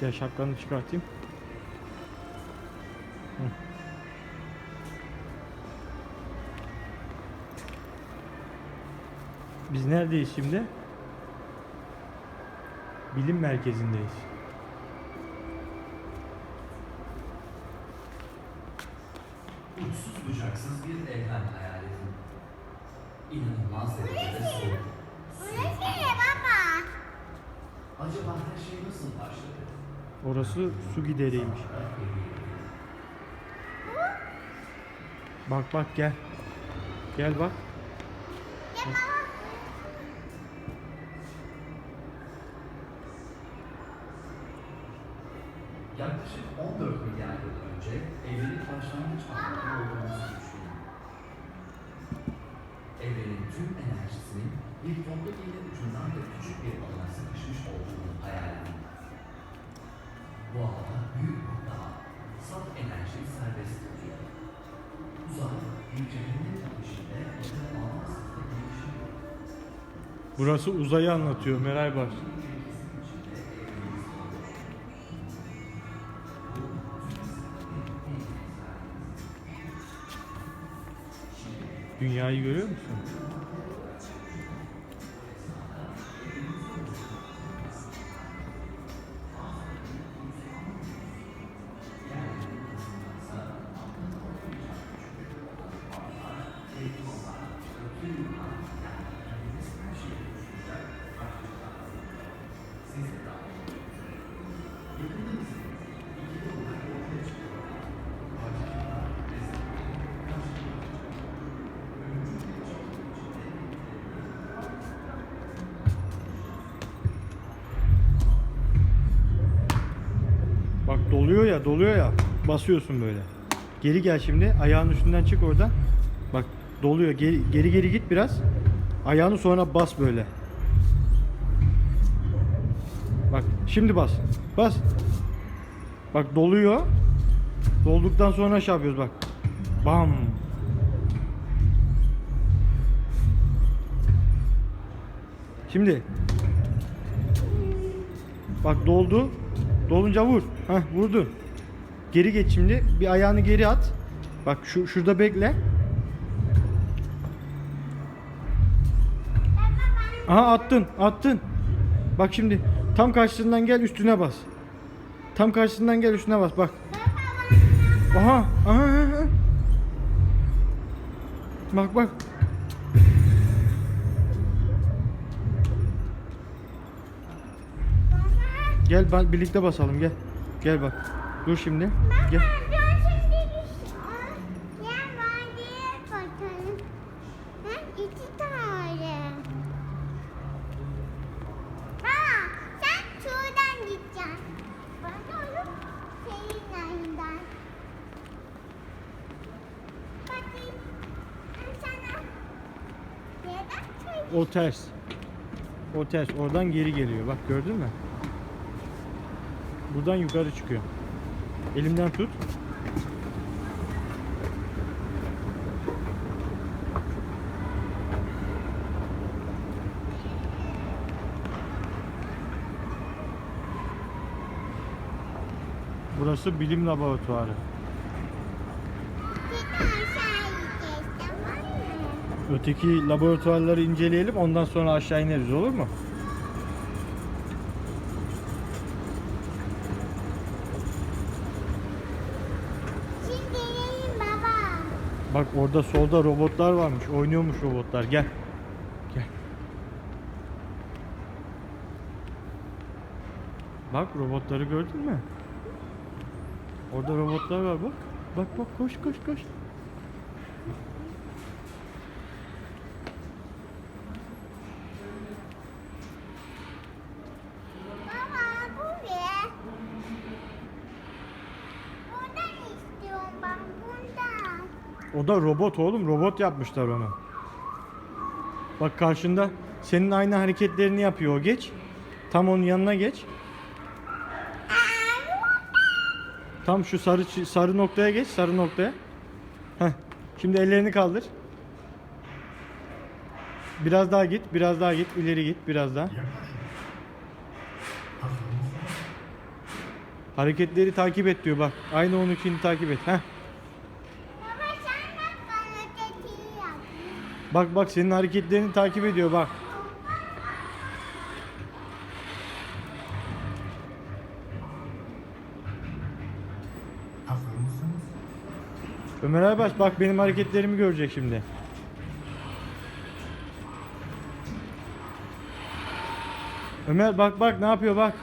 Gel şapkanı çıkartayım. Hı. Biz neredeyiz şimdi? Bilim merkezindeyiz. Uçsuz bucaksız bir evren hayal edin. İnanılmaz derecede soğuk. Burası ne baba? Acaba her şey nasıl başladı? Orası su gideriymiş. Bak bak gel. Gel bak. Yaklaşık 14 milyar yıl önce evrenin başlangıç anında olduğumuzu düşünün. Evrenin tüm enerjisinin bir toplu iğne ucundan da küçük bir alana sıkışmış olduğunu hayal edin. Bu alana büyük bir daha saf enerji serbest tutuyor. Uzay bir cehennem ateşinde neden almazsa gelişiyor. Burası uzayı anlatıyor Meral Baş. Dünyayı görüyor musun? Doluyor ya, doluyor ya. Basıyorsun böyle. Geri gel şimdi. Ayağın üstünden çık oradan. Bak doluyor. Geri geri, geri git biraz. Ayağını sonra bas böyle. Bak şimdi bas. Bas. Bak doluyor. Dolduktan sonra şey yapıyoruz bak. Bam. Şimdi. Bak doldu. Dolunca vur. Heh vurdu. Geri geç şimdi. Bir ayağını geri at. Bak şu şurada bekle. Aha attın, attın. Bak şimdi tam karşısından gel üstüne bas. Tam karşısından gel üstüne bas bak. Aha, aha, aha. Bak bak. Gel ba- birlikte basalım gel. Gel bak. Dur şimdi. Gel. Ben bir Gel. Ben. Ben O ters. O ters. Oradan geri geliyor. Bak gördün mü? Buradan yukarı çıkıyor. Elimden tut. Burası bilim laboratuvarı. Öteki laboratuvarları inceleyelim ondan sonra aşağı ineriz olur mu? Şimdi gelin baba. Bak orada solda robotlar varmış. Oynuyormuş robotlar. Gel. Gel. Bak robotları gördün mü? Orada robotlar var bak. Bak bak koş koş koş. Baba bu ne? Bundan istiyorum ben bundan. O da robot oğlum. Robot yapmışlar onu. Bak karşında senin aynı hareketlerini yapıyor o geç. Tam onun yanına geç. Tam şu sarı sarı noktaya geç, sarı noktaya. Heh. Şimdi ellerini kaldır. Biraz daha git, biraz daha git, ileri git, biraz daha. Hareketleri takip et diyor bak. Aynı onunkini takip et. Heh. Baba sen bak bana tetiği yap. Bak bak senin hareketlerini takip ediyor bak. Ömer Aybas bak benim hareketlerimi görecek şimdi. Ömer bak bak ne yapıyor bak.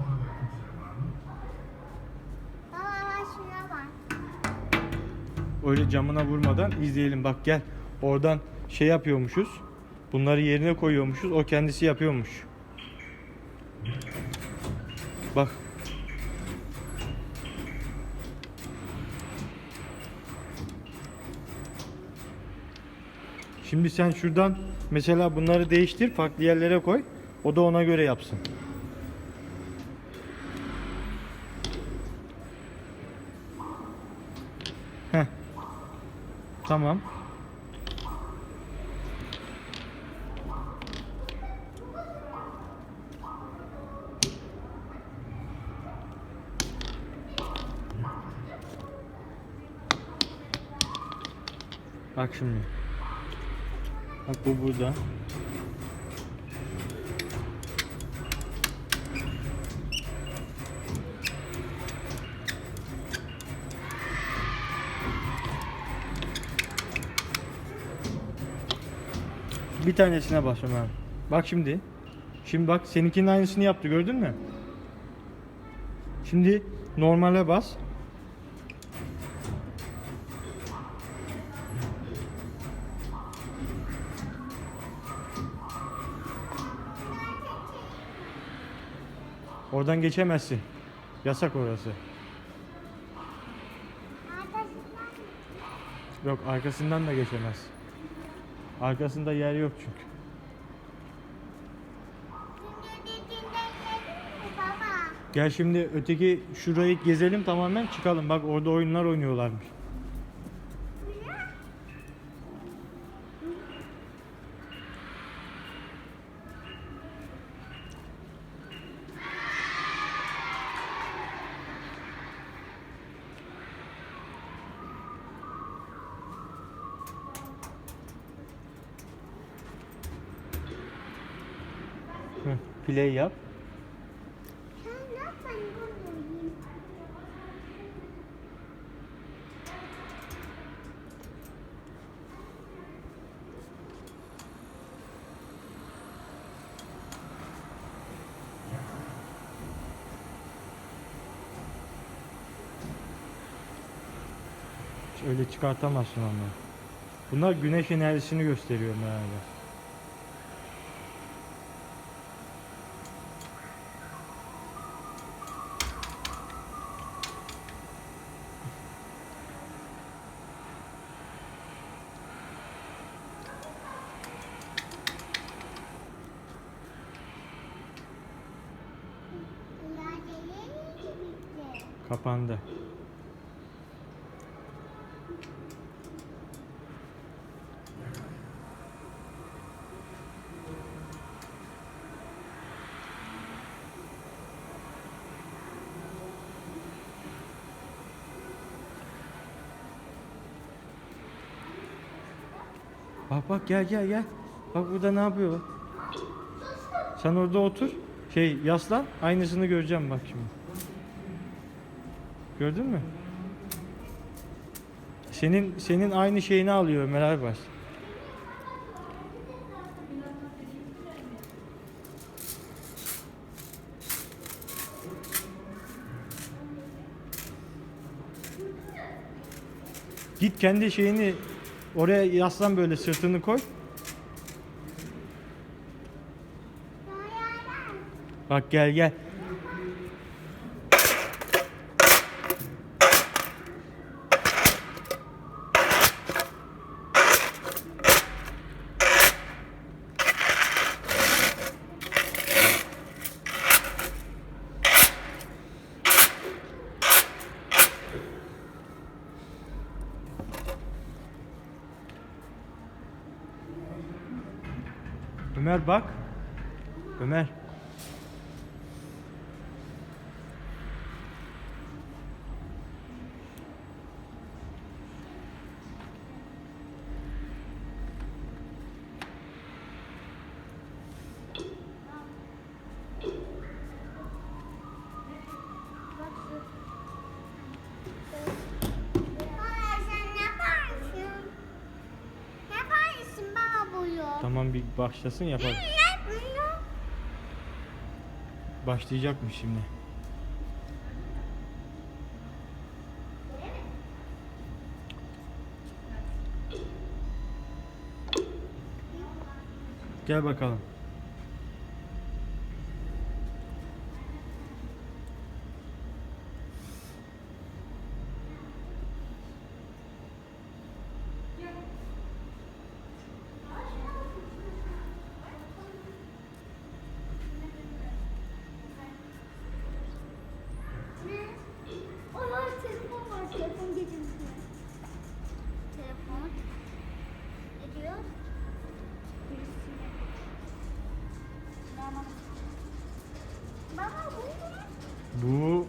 Orada kimse var mı? Baba bak şuna bak. Öyle camına vurmadan izleyelim bak gel. Oradan şey yapıyormuşuz. Bunları yerine koyuyormuşuz. O kendisi yapıyormuş. Bak. Şimdi sen şuradan mesela bunları değiştir, farklı yerlere koy. O da ona göre yapsın. Tamam. Bak şimdi. Bak bu burada. Bir tanesine bas Ömer. Bak şimdi. Şimdi bak seninkinin aynısını yaptı gördün mü? Şimdi normale bas. Oradan geçemezsin. Yasak orası. Yok arkasından da geçemez. Arkasında yer yok çünkü. Gel şimdi öteki şurayı gezelim tamamen çıkalım. Bak orada oyunlar oynuyorlarmış. Hı, Play yap. Öyle çıkartamazsın onları. Bunlar güneş enerjisini gösteriyor herhalde. Kapandı. Bak bak gel gel gel. Bak burada ne yapıyor bak. Sen orada otur. Şey yaslan. Aynısını göreceğim bak şimdi. Gördün mü? Senin senin aynı şeyini alıyor Ömer Aybars. Git kendi şeyini oraya yaslan böyle sırtını koy. Bak gel gel. Ömer bak. Ömer. Baba sen ne yaparsın? Ne yaparsın baba buyu? Tamam bir başlasın yapalım. Başlayacakmış şimdi. Gel bakalım. Ne? Onlar telefon var. Telefon getirmişler. Telefon. Ne diyor? Birisine. Baba. Baba bu ne? Bu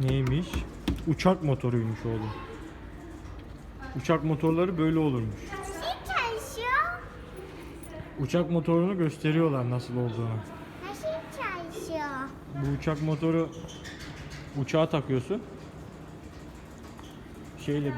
neymiş? Uçak motoruymuş oğlum. Uçak motorları böyle olurmuş. Uçak motorunu gösteriyorlar nasıl olduğunu. Bu uçak motoru uçağa takıyorsun. Şeyle